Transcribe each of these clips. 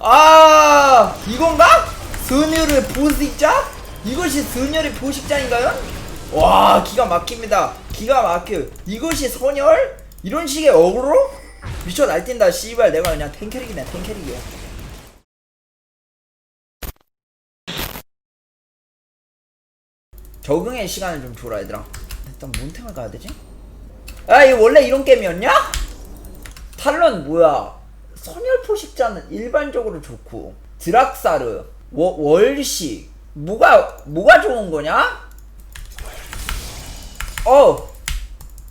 아 이건가? 선율의 보식자? 이것이 선율의 보식자인가요? 와 기가 막힙니다 기가 막혀 이것이 선열? 이런 식의 어그로? 미쳐 날뛴다 씨발 내가 그냥 탱캐릭이네 탱캐릭이야 적응의 시간을 좀 줘라 얘들아 일단 뭔 템을 가야 되지? 아 이거 원래 이런 게임이었냐? 탈론 뭐야 선열 포식자는 일반적으로 좋고 드락사르 워, 월식 뭐가 뭐가 좋은 거냐? 어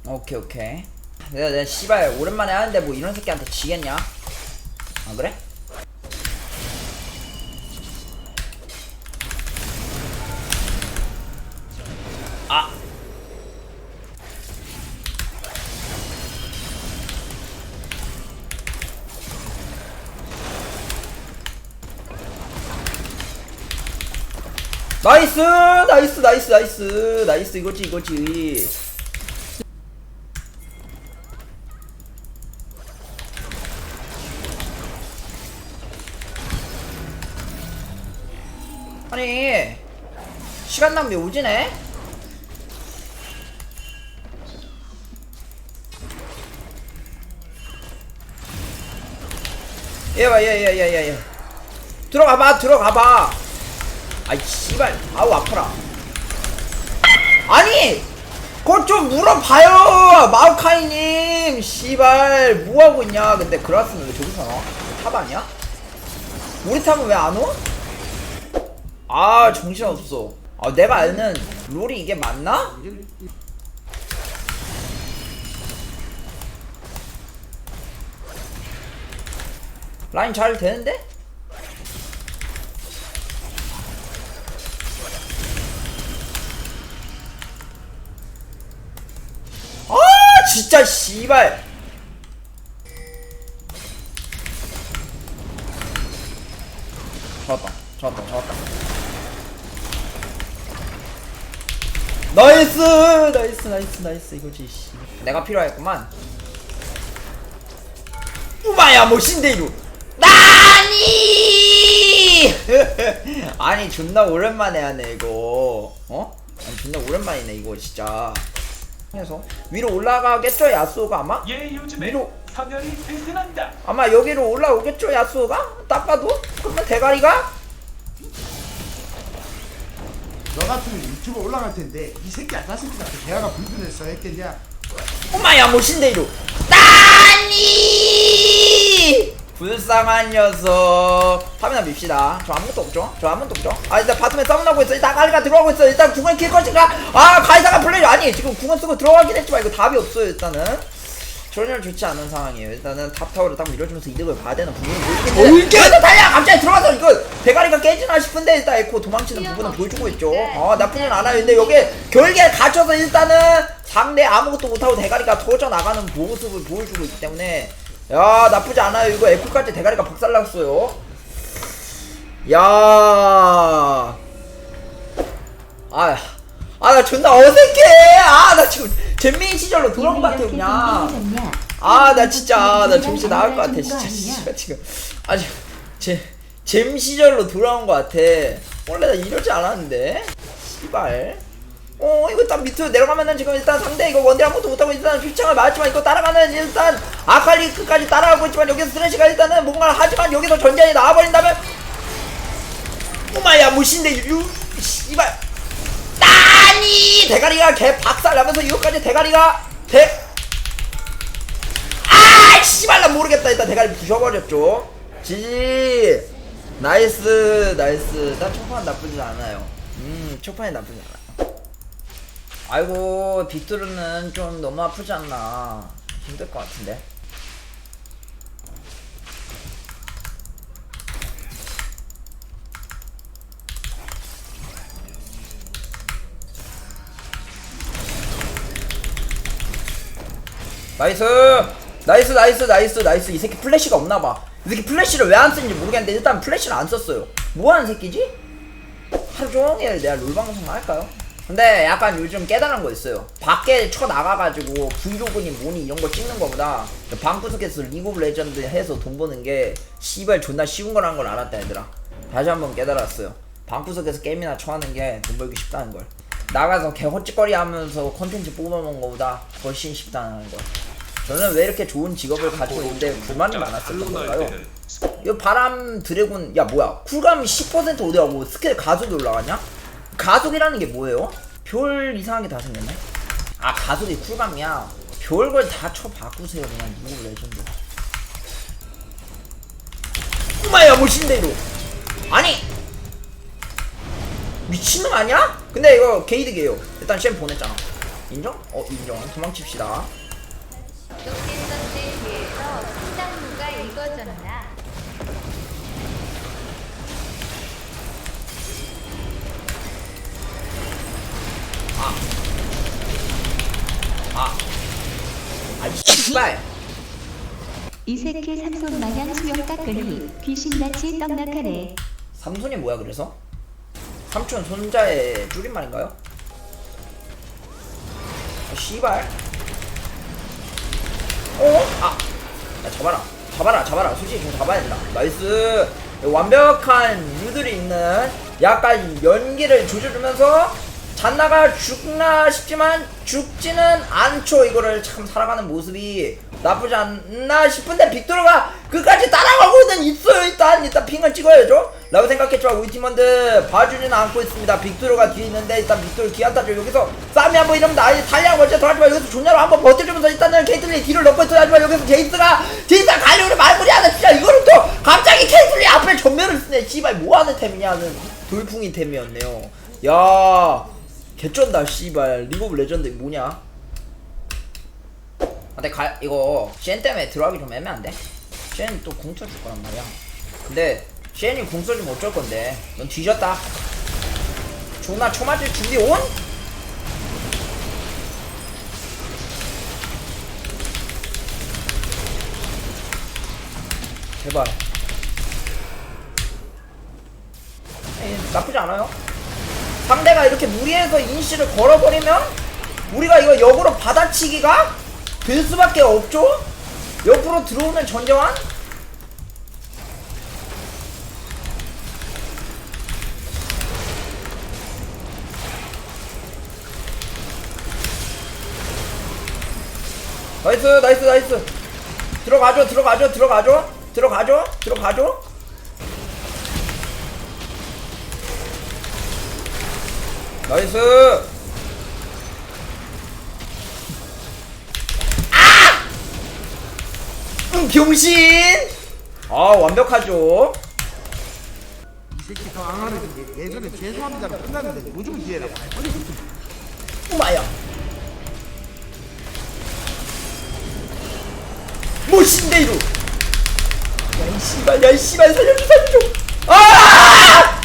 오케이 오케이 내가 내가 씨발 오랜만에 하는데 뭐 이런 새끼한테 지겠냐? 안 그래? 나이스 나이스 나이스 나이스. 나이스 이거지 이거지. 아니 시간 낭비 오지네? 얘봐 얘 얘 얘얘얘. 들어가봐 들어가봐 아이 씨발 아우 아파라 아니 그거 좀 물어봐요 마우카이님 씨발 뭐하고 있냐 근데 그라스는 왜 저기서 나와? 탑 아니야? 우리 탑은 왜 안 오? 아 정신없어 아 내가 아는 롤이 이게 맞나? 라인 잘 되는데? 진짜 씨발. 잡았다 잡았다 잡았다. 나이스 나이스 나이스 나이스. 이거지 씨. 내가 필요했구만. 우마야 뭐신데이루 나니! 아니 존나 오랜만에 하네 이거. 어? 아니 존나 오랜만이네 이거 진짜 그래서 위로 올라가겠죠 야수가 아마? 얘 요즘에 위로. 성열이 튼튼한다. 아마 여기로 올라오겠죠 야수가? 딱 봐도? 그러면 대가리가? 너 같으면 유튜브 올라갈 텐데 이 새끼 아까 새끼 같은 대화가 불편해서 했겠냐? 오마야 모신데이루 나니 불쌍한 녀석. 탑이나 밉시다. 저 아무것도 없죠? 저 아무것도 없죠? 아 일단 바텀에 싸움 나고 있어. 일단 가리가 들어가고 있어. 일단 궁을 킬 것인가? 아 가이사가 플레이 아니 지금 궁을 쓰고 들어가긴 했지만 이거 답이 없어요 일단은. 전혀 좋지 않은 상황이에요. 일단은 탑타워를 딱 밀어주면서 이득을 봐야 되는 부분이 보이긴 그래서 달려 갑자기 들어가서 이거 대가리가 깨지나 싶은데 일단 에코 도망치는 부분은 보여주고 있죠. 아 나쁘진 않아요. 근데 여기 결계에 갇혀서 일단은 상대 아무것도 못하고 대가리가 터져 나가는 모습을 보여주고 있기 때문에 야 나쁘지 않아요 이거 에코까지 대가리가 박살났어요 야 아, 아, 나 존나 어색해! 아, 나 지금 잼민 시절로 돌아온 것 같아, 그냥. 아, 나 진짜, 나 정신 나갈 것 같아, 진짜. 씨발, 지금. 아, 지금, 제, 잼 시절로 돌아온 것 같아. 원래 나 이러지 않았는데? 씨발. 어, 이거 딱 밑으로 내려가면은 지금 일단 상대 이거 원딜 아무것도 못하고 일단 휘창을 맞지만 이거 따라가는 일단 아칼리 끝까지 따라가고 있지만 여기서 스레시가 일단은 뭔가를 하지만 여기서 전쟁이 나와버린다면 오마야 무신데 유 씨발 나니 대가리가 개 박살 나면서 이거까지 대가리가 대 아, 씨발 나 모르겠다. 일단 대가리 부셔버렸죠. 지지. 나이스, 나이스. 난 초판 나쁘지 않아요. 음, 초판이 나쁘지 않아요. 아이고, 빅토르는 좀 너무 아프지 않나. 힘들 것 같은데. 나이스 나이스 나이스 나이스 나이스 이 새끼 플래시가 없나봐 이 새끼 플래시를 왜 안 쓰는지 모르겠는데 일단 플래시를 안 썼어요 뭐하는 새끼지? 하루 종일 내가 롤방송 할까요? 근데 약간 요즘 깨달은 거 있어요. 밖에 쳐 나가가지고 브이로그니 뭐니 이런 거 찍는 거보다 방구석에서 리그 오브 레전드 해서 돈 버는 게 씨발 존나 쉬운 거라는 걸 알았다 얘들아. 다시 한번 깨달았어요. 방구석에서 게임이나 쳐하는 게 돈 벌기 쉽다는 걸. 나가서 개 헛짓거리 하면서 컨텐츠 뽑아먹는 거보다 훨씬 쉽다는 걸. 저는 왜 이렇게 좋은 직업을 가지고 있는데 불만이 많았었던 걸까요? 이거 바람 드래곤 야 뭐야 쿨감 10% 어디하고 스킬 가속이 올라가냐? 가속이라는 게 뭐예요? 별 이상하게 다 생겼네. 아 가속이 쿨감이야. 별걸 다 쳐 바꾸세요. 그냥 리그 레전드. 엄마야 멋있는데 이거 아니! 미친놈 아니야? 근데 이거 게이드게요. 일단 쉔 보냈잖아. 인정? 어 인정. 도망칩시다 씨발 이 새끼 삼손 마냥 수염 깎으니 귀신같이 떡락하네. 삼손이 뭐야 그래서? 삼촌 손자의 줄임말인가요? 아, 씨발 어? 아! 야 잡아라 잡아라 잡아라 솔직히 좀 잡아야 된다 나이스 완벽한 유들이 있는 약간 연기를 조져주면서 잔나가 죽나 싶지만 죽지는 않죠. 이거를 참 살아가는 모습이 나쁘지 않나 싶은데 빅토르가 끝까지 따라가고는 있어요. 일단 일단 핑을 찍어야죠. 라고 생각했지만 우리 팀원들 봐주지는 않고 있습니다. 빅토르가 뒤에 있는데 일단 빅토르 기한타죠. 여기서 싸움이 한번 이러면 나 달리하고 먼저 들어가지만 여기서 존냐로 한번 버텨주면서 일단은 케이틀리 뒤를 넣고 있어야 하지만 여기서 제이스가 제이스가 가려고 말무리하는 진짜 이거는 또 갑자기 케이틀리 앞에 전멸을 쓰네. 씨발 뭐하는 템이냐는 돌풍이 템이었네요. 야 개쩐다 씨발. 리그 오브 레전드 뭐냐? 아, 근데 가, 이거 쉔 때문에 들어가기 좀 애매한데? 쉔또궁 쳐줄 거란 말이야. 근데 쉔이 궁 써주면 어쩔 건데? 넌 뒤졌다. 존나 초맞을 준비 온? 제발. 에이, 나쁘지 않아요 상대가 이렇게 무리해서 인시를 걸어버리면 우리가 이거 역으로 받아치기가 될 수밖에 없죠? 옆으로 들어오는 전재환? 나이스 나이스 나이스 들어가죠 들어가죠 들어가죠 들어가죠 들어가죠 나이스! 아! 응 병신! 아 완벽하죠? 이 새끼 더 앙하는 게 예전에 죄송합니다로 끝났는데 요즘은 이해라고 우마야. 멋있네 이로 야이 씨발 야 이 씨발 살려줘 살려줘. 아!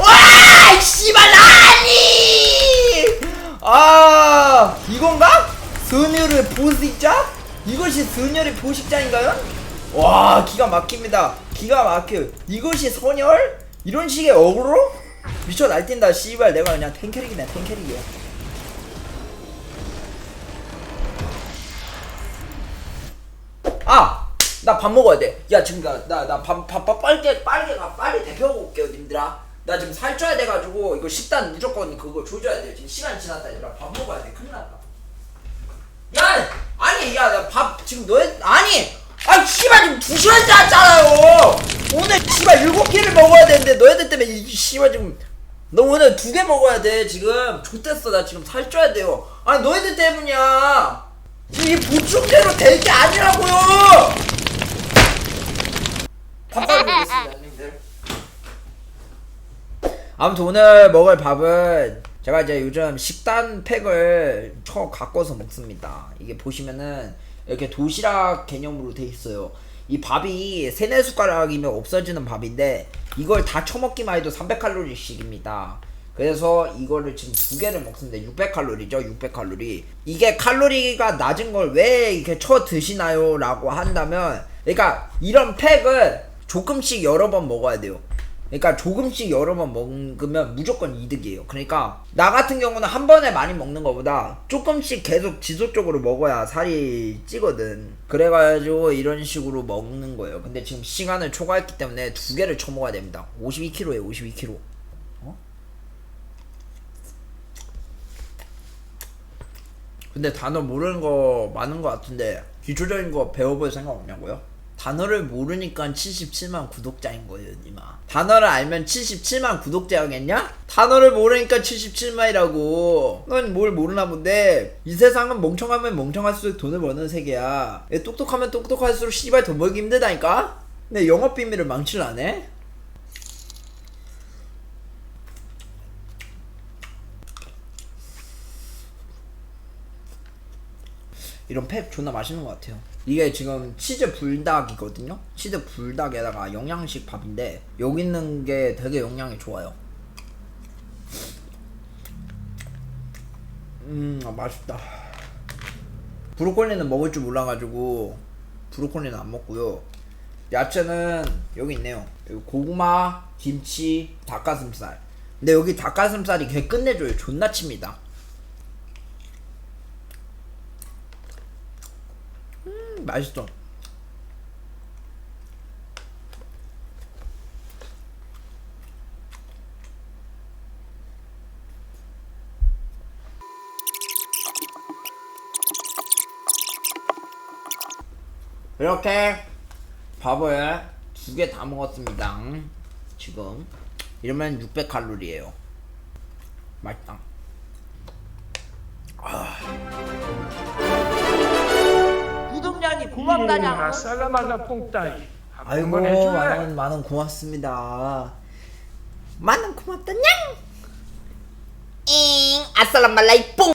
와! 씨발 아니! 아 이건가? 소녀의 보식자? 이것이 소녀의 보식자인가요? 와 기가 막힙니다 기가 막혀 이것이 선열? 이런 식의 어그로? 미쳐 날뛴다 씨발 내가 그냥 탱캐릭이네 탱캐릭이야 아! 나 밥 먹어야 돼. 야, 지금 나, 나, 나 밥, 밥, 밥 빨리, 가, 빨리 대표하고 올게요, 님들아. 나 지금 살쪄야 돼가지고, 이거 식단 무조건 그거 조져야 돼요. 지금 시간 지났다, 얘들아. 밥 먹어야 돼. 큰일 났다. 야! 아니, 야, 나 밥, 지금 너희, 아니! 아니, 씨발, 지금 2시간 잤잖아요! 오늘, 씨발, 7끼를 먹어야 되는데, 너희들 때문에, 이 씨발, 지금, 너 오늘 두 개 먹어야 돼, 지금. 좋댔어, 나 지금 살쪄야 돼요. 아니, 너희들 때문이야! 지금 이 보충제로 될 게 아니라고요! 밥사주겠습니다, 형님들. 아무튼 오늘 먹을 밥은 제가 이제 요즘 식단 팩을 쳐 갖고서 먹습니다. 이게 보시면은 이렇게 도시락 개념으로 돼 있어요. 이 밥이 세네 숟가락이면 없어지는 밥인데 이걸 다 쳐먹기만 해도 300칼로리씩입니다. 그래서 이거를 지금 두 개를 먹습니다. 600칼로리죠, 600칼로리. 이게 칼로리가 낮은 걸 왜 이렇게 쳐 드시나요? 라고 한다면, 그러니까 이런 팩을 조금씩 여러 번 먹어야 돼요. 그러니까 조금씩 여러 번 먹으면 무조건 이득이에요. 그러니까 나 같은 경우는 한 번에 많이 먹는 것보다 조금씩 계속 지속적으로 먹어야 살이 찌거든. 그래가지고 이런 식으로 먹는 거예요. 근데 지금 시간을 초과했기 때문에 두 개를 쳐먹어야 됩니다. 52kg에 52kg. 어? 근데 단어 모르는 거 많은 거 같은데 기초적인 거 배워볼 생각 없냐고요? 단어를 모르니까 77만 구독자인 거예요, 니마. 단어를 알면 77만 구독자겠냐? 단어를 모르니까 77만이라고. 넌 뭘 모르나 본데 이 세상은 멍청하면 멍청할수록 돈을 버는 세계야. 얘 똑똑하면 똑똑할수록 씨발 돈 벌기 힘들다니까? 근데 영업 비밀을 망칠라네? 이런 팩 존나 맛있는 것 같아요. 이게 지금 치즈 불닭이거든요. 치즈 불닭에다가 영양식 밥인데 여기 있는 게 되게 영양이 좋아요. 음 아, 맛있다. 브로콜리는 먹을 줄 몰라가지고 브로콜리는 안 먹고요. 야채는 여기 있네요. 여기 고구마, 김치, 닭가슴살. 근데 여기 닭가슴살이 개 끝내줘요. 존나 칩니다. 맛있어. 이렇게 밥을 두 개 다 먹었습니다. 지금 이러면 600칼로리예요. 맛있다. 구 고맙다냐. 아살라말라 뽕따이 아이고 한번 해줄래? 많은 많은 고맙습니다. 많은 고맙다냥. 잉 아살람 말라이 뽕.